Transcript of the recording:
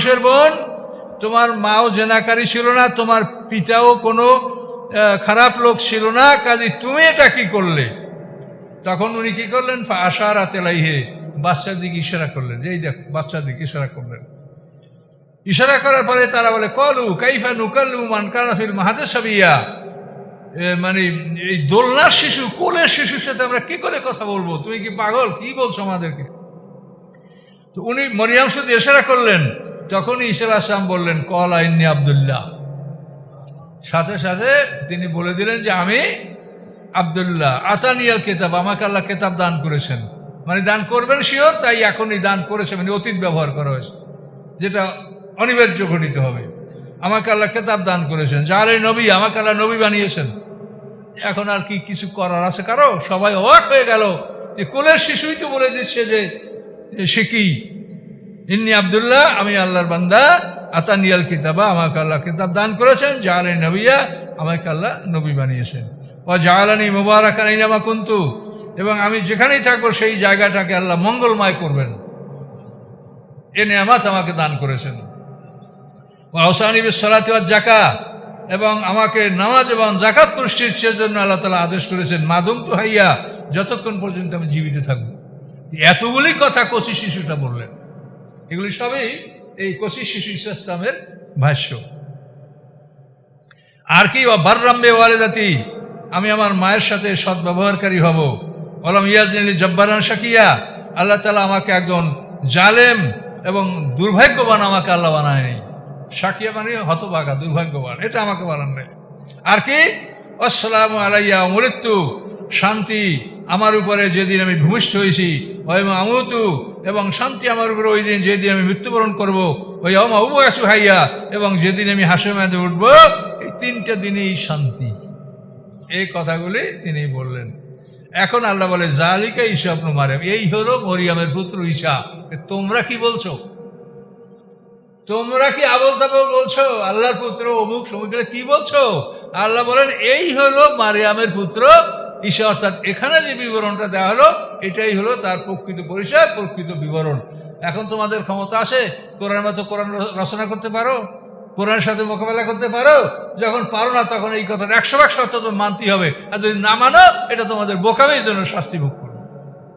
মানুষের বোন, তোমার মাও জেনাকারী ছিল না, তোমার পিতাও কোনো খারাপ লোক ছিল না, কাজে তুমি এটা কি করলে? তখন উনি কি করলেন? আশার আতেলাইহে বাচ্চার দিকে ইশারা করলেন, যে এই দেখ বাচ্চার দিকে ইশারা করলেন। ইশারা করার পরে তারা বলে, কলু কাইফা নুকাল্লু মান কানাফিল মাহাতে সাবিয়া? মানে এই দোলনার শিশু, কোলের শিশুর সাথে আমরা কি করে কথা বলব? তুমি কি পাগল? কি বলছো আমাদেরকে? তো উনি মরিয়াম শুধু ইশারা করলেন তখনই ঈশাল আসলাম বললেন, কল আইনি আবদুল্লাহ। সাথে সাথে তিনি বলে দিলেন যে, আমি আবদুল্লাহ। আতানিয়াল কেতাব, আমাকে আল্লাহ কেতাব দান করেছেন। মানে দান করবেন শিওর, তাই এখনই দান করেছে মানে অতীত ব্যবহার করা হয়েছে, যেটা অনিবার্য ঘটিত হবে। আমাকে আল্লাহ কেতাব দান করেছেন। যারে নবী, আমাকে আল্লাহ নবী বানিয়েছেন। এখন আর কি কিছু করার আছে কারও? সবাই অবাক হয়ে গেল যে, কোলের শিশুই তো বলে দিচ্ছে যে, সে কি? ইন্নি আবদুল্লাহ, আমি আল্লাহর বান্দা। আতানিয়াল কিতাবা, আমাকে আল্লাহ কিতাব দান করেছেন। জাহালি নবিয়া, আমাকে আল্লাহ নবী বানিয়েছেন। ও জাহালানি মুবারক আইনামা কুন্তু। এবং আমি যেখানেই থাকব, সেই জায়গাটাকে আল্লাহ মঙ্গলময় করবেন। এ নেয়ামাত আমাকে দান করেছেন। ও আহসানি বিশ্বলাতি জাকা এবং আমাকে নামাজ এবং জাকাত পুষ্টির জন্য আল্লাহ তালা আদেশ করেছেন মাদুম তো হাইয়া, যতক্ষণ পর্যন্ত আমি জীবিত থাকব। এতগুলি কথা কচি শিশুটা বললেন। এগুলি সবই এই কচি শিশু ইসলামের ভাষ্য। আর কি বার্রাম্বে ওয়ালেদাতি, আমি আমার মায়ের সাথে সৎ ব্যবহারকারী হব। অলম ইয়াজনী জব্বারান শাকিয়া, আল্লাহ তালা আমাকে একজন জালেম এবং দুর্ভাগ্যবান আমাকে আল্লাহ বানায়নি। শাকিয়া মানে হতভাগা, দুর্ভাগ্যবান, এটা আমাকে বানান নেই আর কি আসসালাম আলাইয়া মৃত্যু, শান্তি আমার উপরে যেদিন আমি ভূমিষ্ঠ হয়েছি, ওই আমুতু এবং শান্তি আমার উপরে ওই দিন যেদিন আমি মৃত্যুবরণ করব, ওই অমা উবয়াসু হাইয়া এবং যেদিন আমি হাসে মেঁধে উঠব, এই তিনটা দিনেই শান্তি। এই কথাগুলি তিনি বললেন। এখন আল্লাহ বলে, জালিকা আপনি মারিয়াম, এই হলো মরিয়ামের পুত্র ঈশা। তোমরা কি বলছো? তোমরা কি আবল তাবল বলছো? আল্লাহর পুত্র, অমুক সমুদ্র কি বলছো? আল্লাহ বলেন, এই হলো মারিয়ামের পুত্র ঈশা অর্থাৎ এখানে যে বিবরণটা দেওয়া হলো, এটাই হলো তার প্রকৃত পরিচয়, প্রকৃত বিবরণ। এখন তোমাদের ক্ষমতা আসে কোরআন মতো কোরআন রচনা করতে পারো, কোরআনের সাথে মোকাবেলা করতে পারো, যখন পারো না, তখন এই কথাটা একশো একশো তো মানতেই হবে। আর যদি না মানো, এটা তোমাদের বোকামের জন্য শাস্তিভুক্ত